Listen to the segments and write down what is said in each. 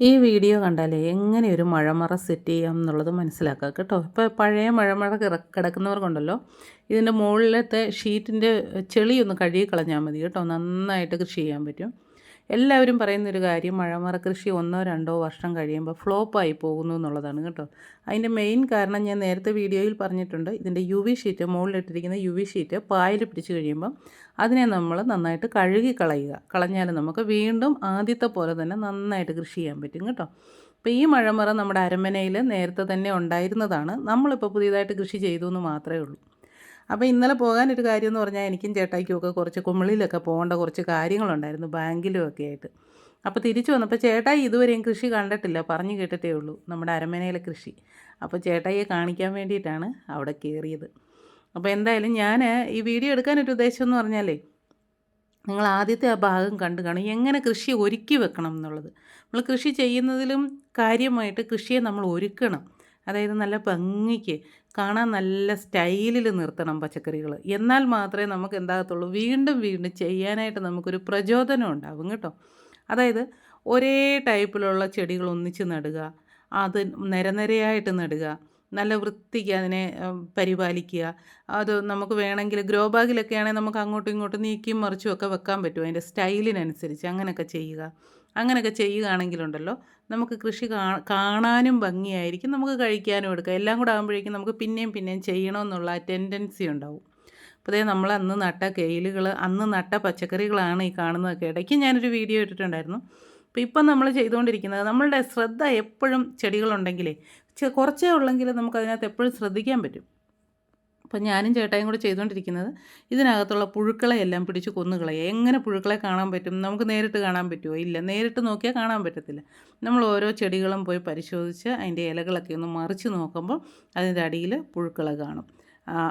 ഈ വീഡിയോ കണ്ടാലേ എങ്ങനെ ഒരു മഴമറ സെറ്റ് ചെയ്യാം എന്നുള്ളത് മനസ്സിലാക്കാം കേട്ടോ. ഇപ്പോൾ പഴയ മഴമറ കിട കിടക്കുന്നവർക്കുണ്ടല്ലോ. ഇതിന്റെ മുകളിലത്തെ ഷീറ്റിന്റെ ചെളിയൊന്ന് കഴുകി കളഞ്ഞാൽ മതി കേട്ടോ. നന്നായിട്ട് കൃഷി ചെയ്യാൻ പറ്റും. എല്ലാവരും പറയുന്നൊരു കാര്യം മഴമറ കൃഷി ഒന്നോ രണ്ടോ വർഷം കഴിയുമ്പോൾ ഫ്ലോപ്പായി പോകുന്നു എന്നുള്ളതാണ് കേട്ടോ. അതിന്റെ മെയിൻ കാരണം ഞാൻ നേരത്തെ വീഡിയോയിൽ പറഞ്ഞിട്ടുണ്ട്. ഇതിന്റെ യു വി ഷീറ്റ് മുകളിലിട്ടിരിക്കുന്ന യു വി ഷീറ്റ് പായൽ പിടിച്ച് കഴിയുമ്പം അതിനെ നമ്മൾ നന്നായിട്ട് കഴുകി കളയുക. കളഞ്ഞാൽ നമുക്ക് വീണ്ടും ആദ്യത്തെ പോലെ തന്നെ നന്നായിട്ട് കൃഷി ചെയ്യാൻ പറ്റും കേട്ടോ. അപ്പോൾ ഈ മഴമറ നമ്മുടെ അരമനയിൽ നേരത്തെ തന്നെ ഉണ്ടായിരുന്നതാണ്. നമ്മളിപ്പോൾ പുതിയതായിട്ട് കൃഷി ചെയ്തു എന്ന് മാത്രമേ ഉള്ളൂ. അപ്പോൾ ഇന്നലെ പോകാനൊരു കാര്യം എന്ന് പറഞ്ഞാൽ എനിക്കും ചേട്ടായിക്കുമൊക്കെ കുറച്ച് കുമിളിലൊക്കെ പോകേണ്ട കുറച്ച് കാര്യങ്ങളുണ്ടായിരുന്നു ബാങ്കിലും ഒക്കെ ആയിട്ട്. അപ്പോൾ തിരിച്ചു വന്നപ്പോൾ ചേട്ടായി ഇതുവരെയും കൃഷി കണ്ടിട്ടില്ല. പറഞ്ഞു കേട്ടിട്ടേ ഉള്ളൂ. നമ്മുടെ അരമനയിലെ കൃഷി. അപ്പോൾ ചേട്ടായിയെ കാണിക്കാൻ വേണ്ടിയിട്ടാണ് അവിടെ കയറിയത്. അപ്പോൾ എന്തായാലും ഞാൻ ഈ വീഡിയോ എടുക്കാനൊരു ഉദ്ദേശം എന്ന് പറഞ്ഞാലേ നിങ്ങൾ ആദ്യത്തെ ആ ഭാഗം കണ്ടു കാണും. എങ്ങനെ കൃഷി ഒരുക്കി വെക്കണം എന്നുള്ളത്. നമ്മൾ കൃഷി ചെയ്യുന്നതിലും കാര്യമായിട്ട് കൃഷിയെ നമ്മൾ ഒരുക്കണം. അതായത് നല്ല ഭംഗിക്ക് കാണാൻ നല്ല സ്റ്റൈലിൽ നിർത്തണം പച്ചക്കറികൾ എന്നാൽ മാത്രമേ നമുക്ക് എന്താകത്തുള്ളൂ വീണ്ടും വീണ്ടും ചെയ്യാനായിട്ട് നമുക്കൊരു പ്രചോദനം ഉണ്ടാവും കേട്ടോ. അതായത് ഒരേ ടൈപ്പിലുള്ള ചെടികൾ ഒന്നിച്ച് നടുക അത് നിരനിരയായിട്ട് നടുക നല്ല വൃത്തിക്ക് അതിനെ പരിപാലിക്കുക. അത് നമുക്ക് വേണമെങ്കിൽ ഗ്രോ ബാഗിലൊക്കെ ആണെങ്കിൽ നമുക്ക് അങ്ങോട്ടും ഇങ്ങോട്ടും നീക്കിയും മറിച്ചും ഒക്കെ വെക്കാൻ പറ്റും അതിന്റെ സ്റ്റൈലിനനുസരിച്ച് അങ്ങനെയൊക്കെ ചെയ്യുക. അങ്ങനെയൊക്കെ ചെയ്യുകയാണെങ്കിലുണ്ടല്ലോ നമുക്ക് കൃഷി കാണാനും ഭംഗിയായിരിക്കും നമുക്ക് കഴിക്കാനും എടുക്കാം. എല്ലാം കൂടെ ആകുമ്പോഴേക്കും നമുക്ക് പിന്നെയും പിന്നെയും ചെയ്യണമെന്നുള്ള ആ ടെൻഡൻസി ഉണ്ടാവും. അപ്പോൾ അതേ നമ്മൾ അന്ന് നട്ട കെയിലുകൾ അന്ന് നട്ട പച്ചക്കറികളാണ് ഈ കാണുന്നതൊക്കെ. ഇടയ്ക്ക് ഞാനൊരു വീഡിയോ ഇട്ടിട്ടുണ്ടായിരുന്നു. അപ്പോൾ ഇപ്പം നമ്മൾ ചെയ്തുകൊണ്ടിരിക്കുന്നത് നമ്മളുടെ ശ്രദ്ധ എപ്പോഴും ചെടികളുണ്ടെങ്കിലേ കുറച്ചേ ഉള്ളെങ്കിൽ നമുക്കതിനകത്ത് എപ്പോഴും ശ്രദ്ധിക്കാൻ പറ്റും. അപ്പം ഞാനും ചേട്ടായും കൂടെ ചെയ്തുകൊണ്ടിരിക്കുന്നത് ഇതിനകത്തുള്ള പുഴുക്കളെ എല്ലാം പിടിച്ച് കൊന്നുകളയുക എങ്ങനെ പുഴുക്കളെ കാണാൻ പറ്റും? നമുക്ക് നേരിട്ട് കാണാൻ പറ്റുമോ ഇല്ല. നേരിട്ട് നോക്കിയാൽ കാണാൻ പറ്റത്തില്ല. നമ്മൾ ഓരോ ചെടികളും പോയി പരിശോധിച്ച് അതിന്റെ ഇലകളൊക്കെ ഒന്ന് മറിച്ച് നോക്കുമ്പോൾ അതിന്റെ അടിയിൽ പുഴുക്കളെ കാണും.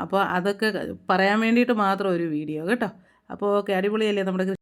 അപ്പോൾ അതൊക്കെ പറയാൻ വേണ്ടിയിട്ട് മാത്രം ഒരു വീഡിയോ കേട്ടോ. അപ്പോൾ ഓക്കെ. അടിപൊളിയല്ലേ നമ്മുടെ